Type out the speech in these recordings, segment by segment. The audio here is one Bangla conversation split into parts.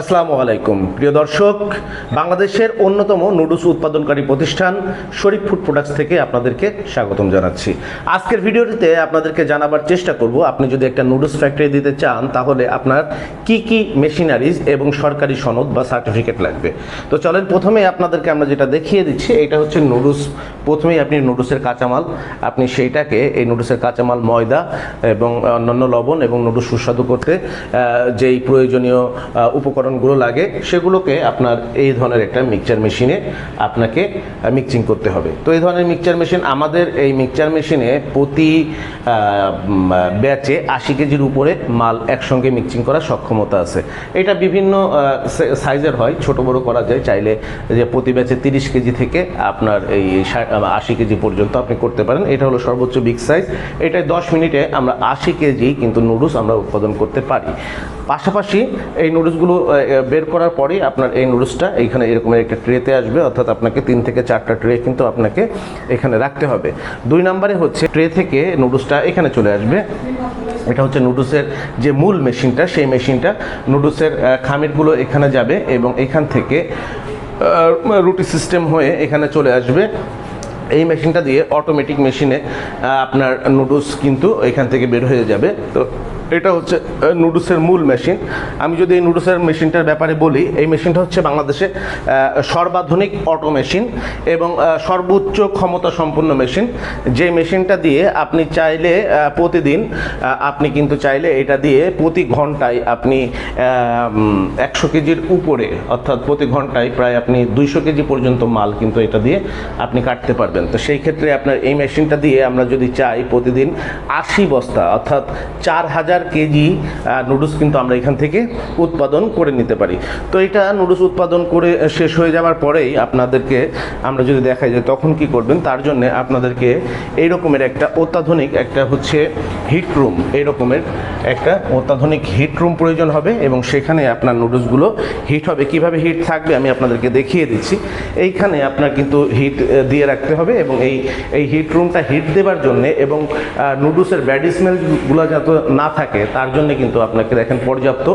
আসসালামু আলাইকুম। প্রিয় দর্শক বাংলাদেশের অন্যতম নুডলস উৎপাদনকারী প্রতিষ্ঠান শরীফ ফুড প্রোডাক্টস থেকে আপনাদেরকে স্বাগতম জানাচ্ছি। আজকের ভিডিওটিতে আপনাদেরকে জানাবার চেষ্টা করব আপনি যদি একটা নুডলস ফ্যাক্টরি দিতে চান তাহলে আপনার কি কি মেশিনারিজ এবং সরকারি সনদ বা সার্টিফিকেট লাগবে। তো চলেন প্রথমে আপনাদেরকে আমরা যেটা দেখিয়ে দিচ্ছি এটা হচ্ছে নুডলস। প্রথমেই আপনি নুডলসের কাঁচামাল আপনি সেইটাকে এই নুডলসের কাঁচামাল ময়দা এবং অন্যান্য লবণ এবং নুডলস সুস্বাদু করতে যেই প্রয়োজনীয় আহ, উপকরণগুলো লাগে, সেগুলোকে আপনার এই ধরনের একটা মিক্সচার মেশিনে আপনাকে মিক্সিং করতে হবে। তো এই ধরনের মিক্সচার মেশিন আমাদের এই মিক্সচার মেশিনে প্রতি ব্যাচে আশি কেজির উপরে মাল একসঙ্গে মিক্সিং করার সক্ষমতা আছে। এটা বিভিন্ন সাইজের হয়, ছোট বড় করা যায়। চাইলে যে প্রতি ব্যাচে তিরিশ কেজি থেকে আপনার এই আশি কেজি পর্যন্ত আপনি করতে পারেন। এটা হলো সর্বোচ্চ বিগ সাইজ এটায় দশ মিনিটে আমরা আশি কেজি কিন্তু নুডলস আমরা উৎপাদন করতে পারি। পাশাপাশি এই নুডলসগুলো বের করার পরেই আপনার এই নুডলসটা এইখানে এরকমের একটা ট্রেতে আসবে, অর্থাৎ আপনাকে তিন থেকে চারটা ট্রে কিন্তু আপনাকে এখানে রাখতে হবে। দুই নম্বরে হচ্ছে ট্রে থেকে নুডলসটা এখানে চলে আসবে। এটা হচ্ছে নুডলসের যে মূল মেশিনটা সেই মেশিনটা নুডলসের খামিরগুলো এখানে যাবে এবং এখান থেকে রুটি সিস্টেম হয়ে এখানে চলে আসবে। এই মেশিনটা দিয়ে অটোমেটিক মেশিনে আপনার নুডলস কিন্তু এখান থেকে বের হয়ে যাবে। তো এটা হচ্ছে নুডলসের মূল মেশিন আমি যদি এই নুডলসের মেশিনটার ব্যাপারে বলি, এই মেশিনটা হচ্ছে বাংলাদেশে সর্বাধুনিক অটো মেশিন এবং সর্বোচ্চ ক্ষমতা সম্পন্ন মেশিন যে মেশিনটা দিয়ে আপনি চাইলে প্রতিদিন আপনি কিন্তু চাইলে এটা দিয়ে প্রতি ঘন্টায় আপনি একশো কেজির উপরে, অর্থাৎ প্রতি ঘন্টায় প্রায় আপনি দুইশো কেজি পর্যন্ত মাল কিন্তু এটা দিয়ে আপনি কাটতে পারবেন। তো সেই ক্ষেত্রে আপনার এই মেশিনটা দিয়ে আমরা যদি চাই প্রতিদিন আশি বস্তা, অর্থাৎ চার হাজার কেজি নুডলস কিন্তু আমরা এখান থেকে উৎপাদন করে নিতে পারি। তো এটা নুডলস উৎপাদন করে শেষ হয়ে যাওয়ার পরেই আপনাদেরকে আমরা যদি দেখাই যে তখন কি করবেন, তার জন্য আপনাদেরকে এই রকমের একটা অত্যাধুনিক একটা হচ্ছে হিট রুম এই রকমের একটা অত্যাধুনিক হিট রুম প্রয়োজন হবে এবং সেখানে আপনার নুডলসগুলো হিট হবে। কীভাবে হিট থাকবে আমি আপনাদেরকে দেখিয়ে দিচ্ছি। এইখানে আপনার কিন্তু হিট দিয়ে রাখতে হবে। এবং এই এই হিট রুমটা হিট দেবার জন্য এবং নুডলসের ব্যাড স্মেলগুলো যাতে না থাকে, তার জন্য কিন্তু আপনাকে দেখেন পর্যাপ্ত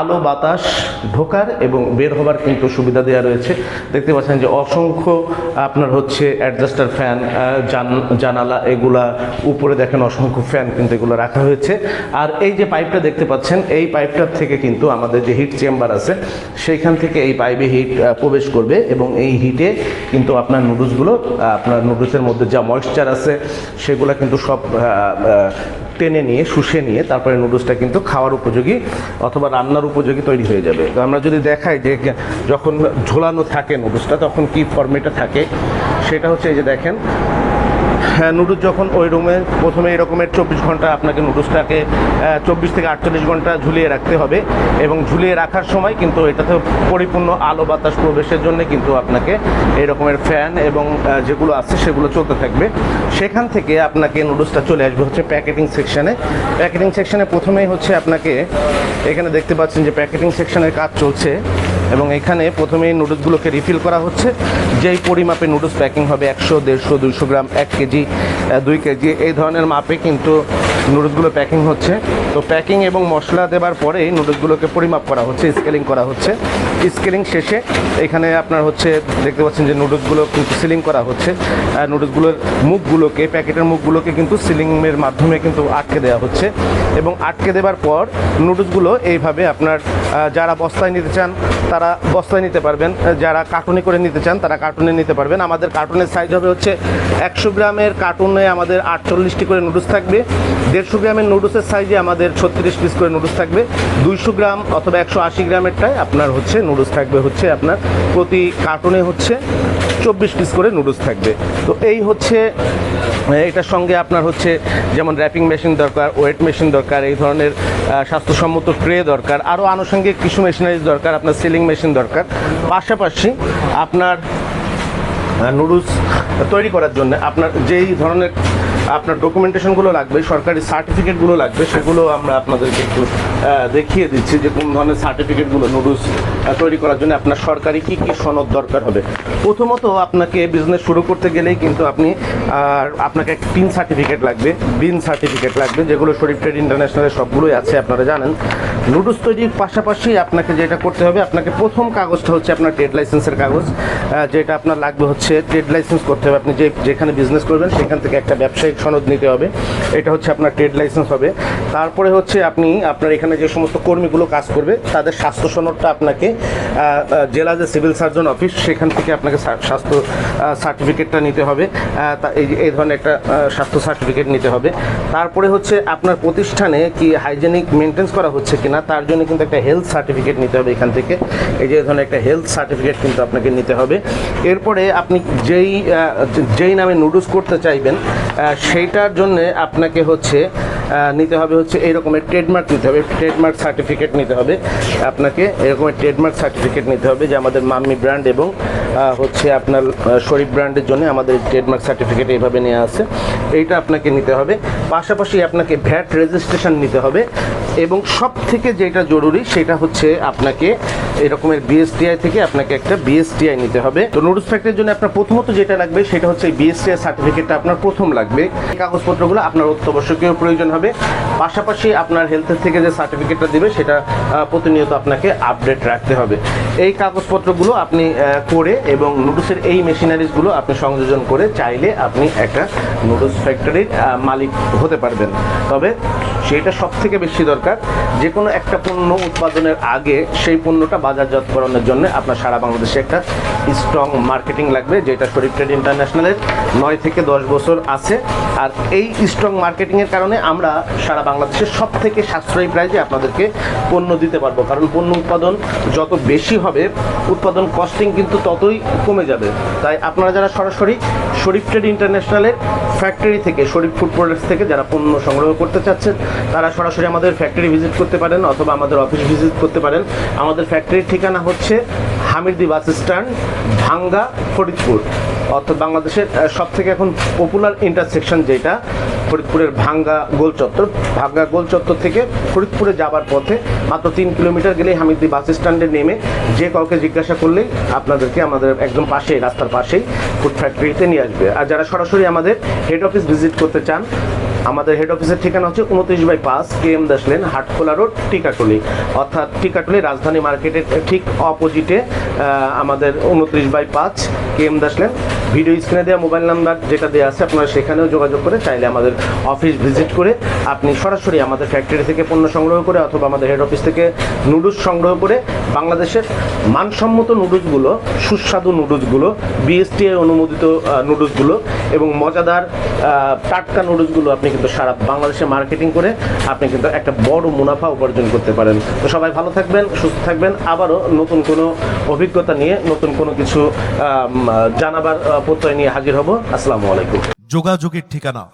আলো, বাতাস ঢোকার এবং বের হবার কিন্তু সুবিধা দেওয়া রয়েছে। দেখতে পাচ্ছেন যে অসংখ্য আপনার হচ্ছে অ্যাডজাস্টার ফ্যান জানালা এগুলা উপরে দেখেন অসংখ্য ফ্যান কিন্তু এগুলো রাখা হয়েছে। আর এই যে পাইপটা দেখতে পাচ্ছেন, এই পাইপটার থেকে কিন্তু আমাদের যে হিট চেম্বার আছে, সেইখান থেকে এই পাইপে হিট প্রবেশ করবে এবং এই হিটে কিন্তু আপনার নুডলসগুলো আপনার নুডলসের মধ্যে যা ময়েশ্চার আছে, সেগুলো কিন্তু সব টেনে নিয়ে, শুষে নিয়ে তারপরে নুডলসটা কিন্তু খাওয়ার উপযোগী অথবা রান্নার উপযোগী তৈরি হয়ে যাবে। তো আমরা যদি দেখাই যে যখন ঝোলানো থাকে নুডলসটা তখন কি ফর্মেটে থাকে, সেটা হচ্ছে এই যে দেখেন হ্যাঁ নুডলস যখন ওই রুমে প্রথমে এরকমের চব্বিশ ঘণ্টা আপনাকে নুডলসটাকে চব্বিশ থেকে আটচল্লিশ ঘণ্টা ঝুলিয়ে রাখতে হবে এবং ঝুলিয়ে রাখার সময় কিন্তু এটাতে পরিপূর্ণ আলো বাতাস প্রবেশের জন্য কিন্তু আপনাকে এই রকমের ফ্যান এবং যেগুলো আছে সেগুলো চলতে থাকবে। সেখান থেকে আপনাকে নুডলসটা চলে আসবে হচ্ছে প্যাকেটিং সেকশানে প্যাকেটিং সেকশানে প্রথমেই হচ্ছে আপনাকে এখানে দেখতে পাচ্ছেন যে প্যাকেটিং সেকশনের কাজ চলছে। এবং এখানে প্রথমেই নুডলসগুলোকে রিফিল করা হচ্ছে। যেই পরিমাপে নুডলস প্যাকিং হবে একশো, দেড়শো, দুইশো গ্রাম, এক কেজি দুই কেজি, এই ধরনের মাপে কিন্তু নুডলসগুলো প্যাকিং হচ্ছে। তো প্যাকিং এবং মশলা দেওয়ার পরেই নুডলসগুলোকে পরিমাপ করা হচ্ছে স্কেলিং করা হচ্ছে। স্কেলিং শেষে এখানে আপনার হচ্ছে, দেখতে পাচ্ছেন যে নুডলসগুলো কিন্তু সিলিং করা হচ্ছে। নুডলসগুলোর মুখগুলোকে, প্যাকেটের মুখগুলোকে কিন্তু সিলিংয়ের মাধ্যমে কিন্তু আটকে দেওয়া হচ্ছে। এবং আটকে দেওয়ার পর নুডলসগুলো এইভাবে আপনার যারা বস্তায় নিতে চান, তারা বস্তায় নিতে পারবেন। যারা কার্টুনে করে নিতে চান, তারা কার্টুনে নিতে পারবেন। আমাদের কার্টুনের সাইজ হবে হচ্ছে একশো গ্রামের কার্টুনে আমাদের আটচল্লিশটি করে নুডলস থাকবে। দেড়শো গ্রামের নুডলসের সাইজে আমাদের ছত্রিশ পিস করে নুডলস থাকবে। দুইশো গ্রাম অথবা একশো আশি গ্রামেরটায় আপনার হচ্ছে নুডলস থাকবে হচ্ছে আপনার প্রতি কার্টুনে হচ্ছে চব্বিশ পিস করে নুডলস থাকবে। তো এই হচ্ছে, এটার সঙ্গে আপনার হচ্ছে যেমন র্যাপিং মেশিন দরকার ওয়েট মেশিন দরকার, এই ধরনের স্বাস্থ্যসম্মত ট্রে দরকার আরও আনুষঙ্গিক কিছু মেশিনারিজ দরকার, আপনার সিলিং মেশিন দরকার। পাশাপাশি আপনার নুডলস তৈরি করার জন্য আপনার যেই ধরনের আপনার ডকুমেন্টেশনগুলো লাগবে, সরকারি সার্টিফিকেটগুলো লাগবে, সেগুলো আমরা আপনাদেরকে একটু দেখিয়ে দিচ্ছি যে কোন ধরনের সার্টিফিকেটগুলো নুডলস তৈরি করার জন্য আপনার সরকারি কি কি সনদ দরকার হবে। প্রথমত আপনাকে বিজনেস শুরু করতে গেলেই কিন্তু আপনি আপনাকে একটা পিন সার্টিফিকেট লাগবে বিন সার্টিফিকেট লাগবে, যেগুলো শরীফ ট্রেড ইন্টারন্যাশনালের সবগুলোই আছে, আপনারা জানেন। নুডলস তৈরির পাশাপাশি আপনাকে যেটা করতে হবে, আপনাকে প্রথম কাগজটা হচ্ছে আপনার ট্রেড লাইসেন্সের কাগজ যেটা আপনার লাগবে হচ্ছে ট্রেড লাইসেন্স করতে হবে। আপনি যে, যেখানে বিজনেস করবেন, সেখান থেকে একটা ব্যবসায়িক সনদ নিতে হবে। এটা হচ্ছে আপনার ট্রেড লাইসেন্স হবে। তারপরে হচ্ছে আপনি আপনার এখানে যে সমস্ত কর্মীগুলো কাজ করবে, তাদের স্বাস্থ্য সনদটা আপনাকে জেলা যে সিভিল সার্জন অফিস সেখান থেকে আপনাকে স্বাস্থ্য সার্টিফিকেটটা নিতে হবে। এই ধরনের একটা স্বাস্থ্য সার্টিফিকেট নিতে হবে। তারপরে হচ্ছে আপনার প্রতিষ্ঠানে কি হাইজেনিক মেনটেন্স করা হচ্ছে কিনা, তার জন্য কিন্তু একটা হেলথ সার্টিফিকেট নিতে হবে এখান থেকে। এই যে ধরনের একটা হেলথ সার্টিফিকেট কিন্তু আপনাকে নিতে হবে। এরপরে আপনি যেই যেই নামে নুডলস করতে চাইবেন সেইটার জন্যে আপনাকে হচ্ছে নিতে হবে হচ্ছে এই রকমের ট্রেডমার্ক নিতে হবে ট্রেডমার্ক সার্টিফিকেট নিতে হবে। আপনাকে এরকমের ট্রেডমার্ক সার্টিফিকেট নিতে হবে যে আমাদের মাম্মি ব্র্যান্ড এবং হচ্ছে আপনার শরীফ ব্র্যান্ডের জন্য আমাদের ট্রেডমার্ক সার্টিফিকেট এইভাবে নেওয়া আছে। এইটা আপনাকে নিতে হবে। পাশাপাশি আপনাকে ভ্যাট রেজিস্ট্রেশন নিতে হবে এবং সব থেকে যেটা জরুরি সেটা হচ্ছে আপনাকে এরকমের বিএসটিআই থেকে আপনাকে একটা বিএসটিআই নিতে হবে। তো নুডলস ফ্যাক্টরির জন্য আপনার প্রথমত যেটা লাগবে সেটা হচ্ছে বিএসটিআই সার্টিফিকেটটা আপনার প্রথম লাগবে। কাগজপত্রগুলো আপনার অত্যাবশ্যকীয় প্রয়োজন হবে। পাশাপাশি আপনার হেলথের থেকে যে সার্টিফিকেটটা দিবে, সেটা প্রতিনিয়ত আপনাকে আপডেট রাখতে হবে। এই কাগজপত্রগুলো আপনি করে এবং নুডলসের এই মেশিনারিজগুলো আপনি সংযোজন করে চাইলে আপনি একটা নুডলস ফ্যাক্টরির মালিক হতে পারবেন। তবে সেটা সব থেকে বেশি দরকার যে কোনো একটা পণ্য উৎপাদনের আগে সেই পণ্যটা বাজারজাতকরণের জন্য আপনার সারা বাংলাদেশে একটা স্ট্রং মার্কেটিং লাগবে, যেটা শরীফ ট্রেড ইন্টারন্যাশনালের নয় থেকে দশ বছর আছে। আর এই স্ট্রং মার্কেটিংয়ের কারণে আমরা সারা বাংলাদেশের সব থেকে সাশ্রয়ী প্রাইজে আপনাদেরকে পণ্য দিতে পারব। কারণ পণ্য উৎপাদন যত বেশি হবে, উৎপাদন কস্টিং কিন্তু ততই কমে যাবে। তাই আপনারা যারা সরাসরি শরীফ ট্রেড ইন্টারন্যাশনালের ফ্যাক্টরি থেকে, শরীফ ফুড প্রোডাক্টস থেকে যারা পণ্য সংগ্রহ করতে চাচ্ছেন, তারা সরাসরি আমাদের ফ্যাক্টরি ভিজিট করতে পারেন অথবা আমাদের অফিস ভিজিট করতে পারেন। আমাদের ফ্যাক্টরির ঠিকানা হচ্ছে হামিরদি বাস স্ট্যান্ড, ভাঙ্গা ফরিদপুর। অর্থাৎ বাংলাদেশের সব থেকে এখন পপুলার ইন্টারসেকশন যেটা ফরিদপুরের ভাঙ্গা গোলচত্বর ভাঙ্গা গোলচত্বর থেকে ফরিদপুরে যাবার পথে মাত্র তিন কিলোমিটার গেলেই হামিদি বাস স্ট্যান্ডে নেমে যে কাউকে জিজ্ঞাসা করলেই আপনাদেরকে আমাদের একদম পাশেই, রাস্তার পাশেই ফুড ফ্যাক্টরিতে নিয়ে আসবে। আর যারা সরাসরি আমাদের হেড অফিস ভিজিট করতে চান আমাদের হেড অফিসের ঠিকানা হচ্ছে উনত্রিশ বাই পাঁচ K M Das lane Hatkhola road, Tikatuli. অর্থাৎ টিকাটুলি রাজধানী মার্কেটের ঠিক অপোজিটে আমাদের উনত্রিশ বাই পাঁচ K M Das lane video স্ক্রিনে দেওয়া মোবাইল নাম্বার যেটা দেওয়া আছে, আপনারা সেখানেও যোগাযোগ করে চাইলে আমাদের অফিস ভিজিট করে আপনি সরাসরি আমাদের ফ্যাক্টরি থেকে পণ্য সংগ্রহ করে অথবা আমাদের হেড অফিস থেকে নুডলস সংগ্রহ করে বাংলাদেশের মানসম্মত নুডলসগুলো সুস্বাদু নুডলসগুলো বিএসটিআই অনুমোদিত নুডলসগুলো এবং মজাদার টাটকা নুডলসগুলো আপনি কিন্তু সারা বাংলাদেশে মার্কেটিং করে আপনি কিন্তু একটা বড় মুনাফা উপার্জন করতে পারেন। তো সবাই ভালো থাকবেন, সুস্থ থাকবেন। আবারও নতুন কোনো অভিজ্ঞতা নিয়ে, নতুন কোনো কিছু জানাবার প্রত্যয় নিয়ে হাজির হব। আসসালামু আলাইকুম। যোগাযোগের ঠিকানা,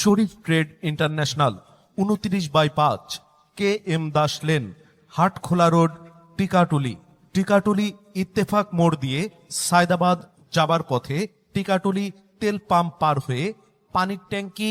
শরীফ ট্রেড ইন্টারন্যাশনাল, উনত্রিশ বাই পাঁচ, K M Das lane, Hatkhola road, Tikatuli. Tikatuli Ittefaq মোড় দিয়ে সায়দাবাদ যাবার পথে টিকাটুলি তেল পাম্প পার হয়ে পানির ট্যাঙ্কি